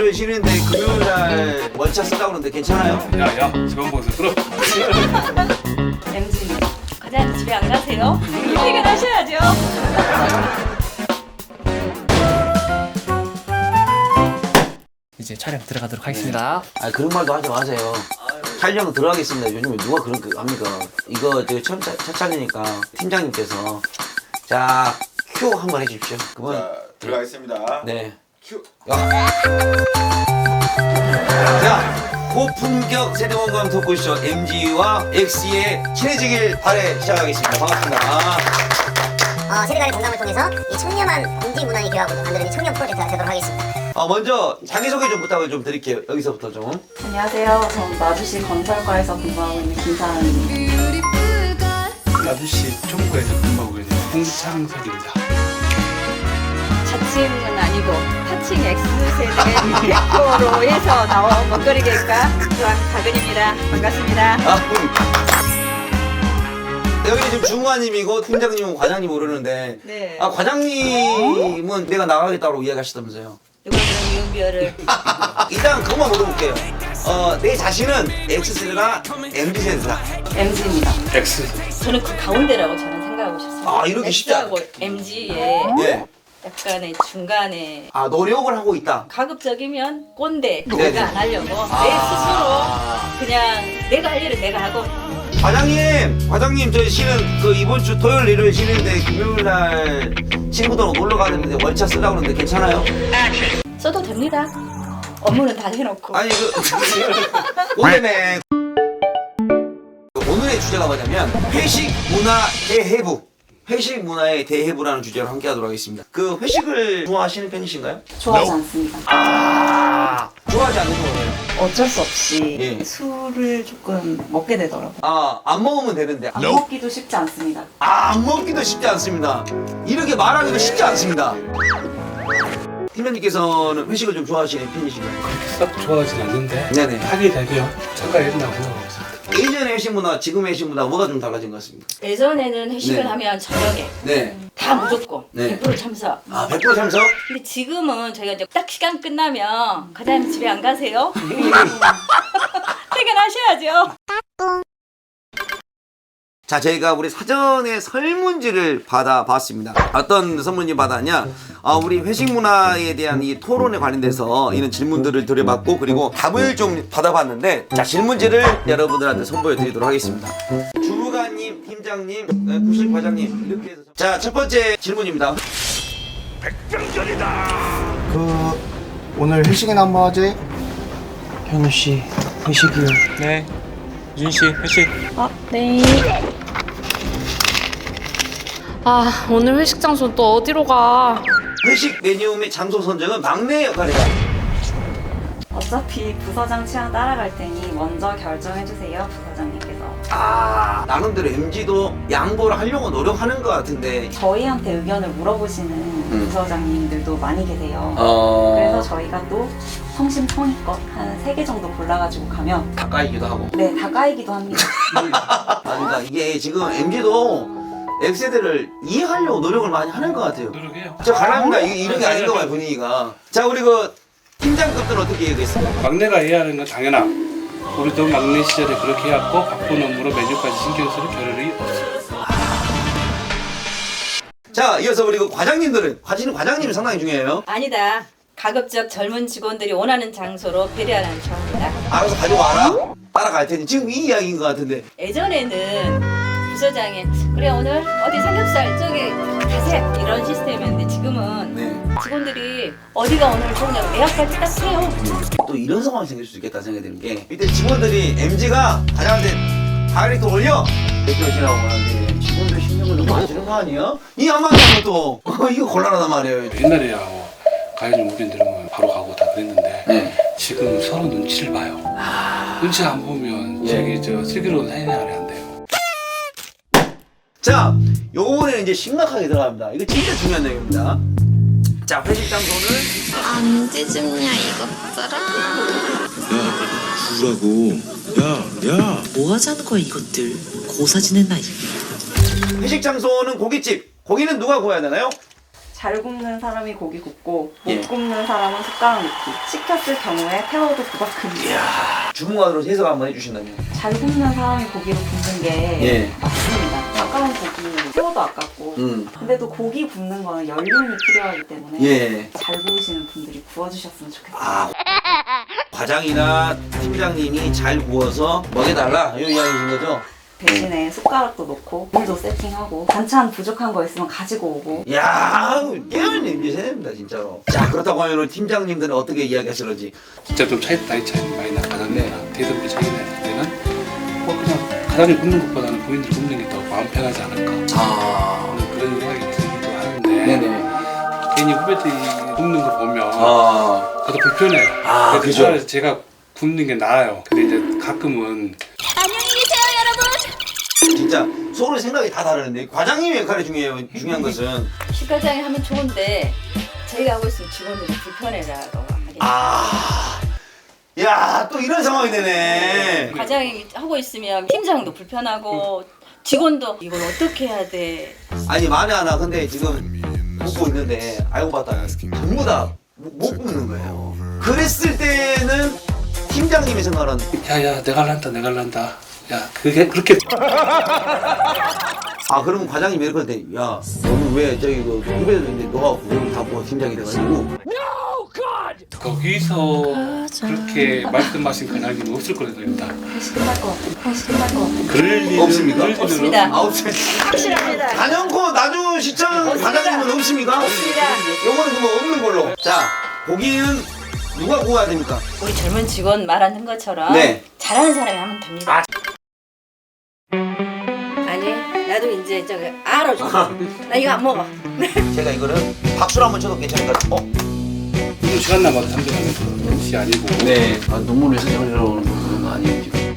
일요일 쉬는데 금요일 날 월차 쓴다고 그러는데 괜찮아요? 야야 지방방송 끌어 MG 과장님 집에 안 가세요? 퇴근하셔야죠. 이제 촬영 들어가도록 하겠습니다. 아 그런 말도 하지 마세요. 촬영 들어가겠습니다. 요즘에 누가 그런 거 합니까? 이거 되게 첫, 첫 촬영이니까 팀장님께서 자 큐 한번 해주십시오. 그분 자, 들어가겠습니다. 네. 큐. 자 고품격 세대공감 토크쇼 MG와 X의 친해지길 바래 시작하겠습니다. 반갑습니다. 어, 세대 간의 공감을 통해서 이 청렴한 공직 문화의 교합으로 만드는 이 청렴 프로젝트가 되도록 하겠습니다. 어, 먼저 자기소개 좀 부탁을 좀 드릴게요. 여기서부터 좀. 안녕하세요. 전 마주시 건설과에서 근무하고 있는 김사은입니다. 나주시 총무과에서 근무하고 있는 홍창석입니다 자칭은 아니고 파칭 X세대 대표로 해서 나온 먹거리 계획가 조항박은입니다. 반갑습니다. 아, 음. 여기는 지금 중화님이고 팀장님은 과장님 오르는데 네. 아 과장님은 내가 나가겠다고 이야기하시다면서요. 누가 그런 이은비어를 일단 그것만 물어볼게요. 어, 내 자신은 X세대나 MZ세대다. MG입니다. X 저는 그 가운데라고 저는 생각하고 싶습니다. 아, 이렇게 쉽지 않- X하고 MG의 예. 약간의 중간에 아, 노력을 하고 있다. 가급적이면 꼰대 네 네. 내가 안 하려고 내 아. 스스로 그냥 내가 할 일은 내가 하고 과장님, 과장님 저희 쉬는 그 이번 주 토요일 일요일 쉬는데 금요일 날 친구들하고 놀러 가는데 월차 쓰려고 그러는데 괜찮아요? 써도 됩니다. 업무는 다 해놓고 아니 그 오늘의 오늘의 주제가 뭐냐면 회식 문화 대해부 회식 문화의 대해부라는 주제로 함께하도록 하겠습니다. 그 회식을 좋아하시는 편이신가요? 좋아하지 않습니다. 아 좋아하지 않는 거예요. 어쩔 수 없이 예. 술을 조금 먹게 되더라고요. 아안 먹으면 되는데 안 먹기도 쉽지 않습니다. 아, 안 먹기도 쉽지 않습니다. 이렇게 말하기도 쉽지 않습니다. 팀장님께서는 회식을 좀 좋아하시는 편이신가요? 썩 좋아하진 않는데 네네. 하게 되면 생각하고 있습니다 예전의 회식 문화, 지금의 회식 문화 뭐가 좀 달라진 것 같습니다. 예전에는 회식을 네. 하면 저녁에 네. 다 무조건 네. 100% 참석. 아, 100% 참석? 근데 지금은 저희가 이제 딱 시간 끝나면 과장님 집에 안 가세요? 퇴근하셔야죠. 자, 저희가 우리 사전에 설문지를 받아봤습니다. 어떤 설문지 받았냐? 아, 우리 회식 문화에 대한 이 토론에 관련돼서 이런 질문들을 드려봤고, 그리고 답을 좀 받아봤는데, 자, 질문지를 여러분들한테 선보여 드리도록 하겠습니다. 주무관님, 팀장님, 네, 구실 과장님, 이렇게 해서. 자, 첫 번째 질문입니다. 그 오늘 회식이나 한번 하지? 현우 씨 회식이요. 네. 윤 씨, 회식. 아, 네. 아, 오늘 회식 장소 또 어디로 가? 회식 메뉴 및 장소 선정은 막내 역할이다. 어차피 부서장 취향 따라갈 테니 먼저 결정해 주세요, 부서장님께서. 아, 나름대로 MG도 양보를 하려고 노력하는 것 같은데, 저희한테 의견을 물어보시는 부서장님들도 많이 계세요. 어. 그래서 저희가 또 성심성의껏 한 세 개 정도 골라가지고 가면 가까이기도 하고. 네, 다 까이기도 합니다. 아, 그러니까 이게 지금 MG도 X세대를 이해하려고 노력을 많이 하는 것 같아요. 노력해요 저. 이- 이런 게 아닌 거 봐요, 분위기가. 자, 우리 그 팀장급들은 어떻게 얘기했어요? 막내가 이해하는 건 당연하 우리도 막내 시절에 그렇게 해왔고 바쁜 업무로 메뉴까지 신경 쓸 겨를이 없어 자, 이어서 우리 그 과장님들은, 과장님, 과장님이 상당히 중요해요. 아니다. 가급적 젊은 직원들이 원하는 장소로 배려하는 처우입니다. 알아서 가져와라. 따라갈 테니. 지금 이 이야기인 것 같은데. 예전에는 부서장이 그래 오늘 어디 삼겹살 저기 가세요 이런 시스템이었는데 지금은 네. 직원들이 어디가 오늘 좋냐고 예약까지 딱 해요. 또 이런 상황이 생길 수 있겠다 생각이 드는 게 이때 직원들이 MG가 과장한테 다이렉트 올려 대표시라고 하는데 직원들 신경을 너무 안 쓰는 거 아니야? 이 한마디 하면 또 어, 이거 곤란하단 말이에요 옛날에야 뭐 가요좀 우린 들으면 바로 가고 다 그랬는데 네. 지금 서로 눈치를 봐요 눈치 안 보면 예. 저기 저 슬기로운 돼요 자 요거는 이제 심각하게 들어갑니다 이거 진짜 중요한 내용입니다 자 회식 장소는 안 찢음냐 이것들아 구라고. 야, 야. 뭐 하자는 거야 이것들 고사 지낸 나이 회식 장소는 고깃집 고기는 누가 구워야 되나요? 잘 굽는 사람이 고기 굽고 못 예. 굽는 사람은 숟가락 놓기. 시켰을 경우에 태워도 부박합니다. 주문관으로 해석 한번 해주신다면. 잘 굽는 사람이 고기를 굽는 게 예. 맞습니다. 태워도 아깝고. 음. 근데 또 고기 굽는 거는 연륜이 필요하기 때문에 예. 잘 구우시는 분들이 구워주셨으면 좋겠어요. 아 과장이나 팀장님이 잘 구워서 먹여달라 이 이야기신 거죠? 대신에 숟가락도 놓고 물도 세팅하고 반찬 부족한 거 있으면 가지고 오고 야 깨어있는 임지 세대입니다 진짜로. 자 그렇다고 하면 팀장님들은 어떻게 이야기하시는지. 진짜 좀 차이 나이 차이 많이 나 과장님이랑 대접비 차이 날 때는 뭐 과장님 굽는 것보다는 본인들 굽는 게 더 마음 편하지 않을까 아 그런 생각이 들기도 하는데 네네. 괜히 후배들이 굽는 거 보면 아 저도 불편해요. 아, 그래서 그죠. 차라리 제가 굽는 게 나아요. 근데 이제 가끔은 진짜 서로 생각이 다 다르는데 과장님의 역할이 중요해요. 중요한 것은 식과장이 하면 좋은데 저희가 하고 있으면 직원들이 불편해라고 하겠죠. 아. 야, 또 이런 상황이 되네. 과장이 하고 있으면 팀장도 불편하고 직원도 이걸 어떻게 해야 돼? 아니, 만에 하나 근데 지금 굽고 있는데 알고 봤더니 전부 다못 굽는 거예요. 그랬을 때는 팀장님의 생각은 야야 내가 할란다 내가 할란다. 야 그게 그렇게 아 그러면 과장님이 이렇게 할때 야 너는 왜 저기 그 후배들인데 너가 그걸 다 보고 팀장이 돼가지고 거기서 그렇게 말씀하신 과장님 없을 거라고 봅니다. 회식 끝날 것 같아. 회식 끝날 것 같아. 그럴 일은 없습니까? 그럴 일은 없습니다. 아홉 살 확실합니다. 단연코 나주 시청 과장님은 없습니까? 없습니다. 요거는 그뭐 없는 걸로 자 고기는 누가 구워야 됩니까? 우리 젊은 직원 말하는 것처럼 네. 잘하는 사람이 하면 됩니다. 아니 나도 이제 저기 알아 좀. 나 이거 안 먹어. 제가 이거를 박수를 한번 쳐도 괜찮을까? 어? 이거 시간 남아도 참전하는 것이 아니고 네. 아, 눈물이 흘러오는 그런 거 아니에요 지금?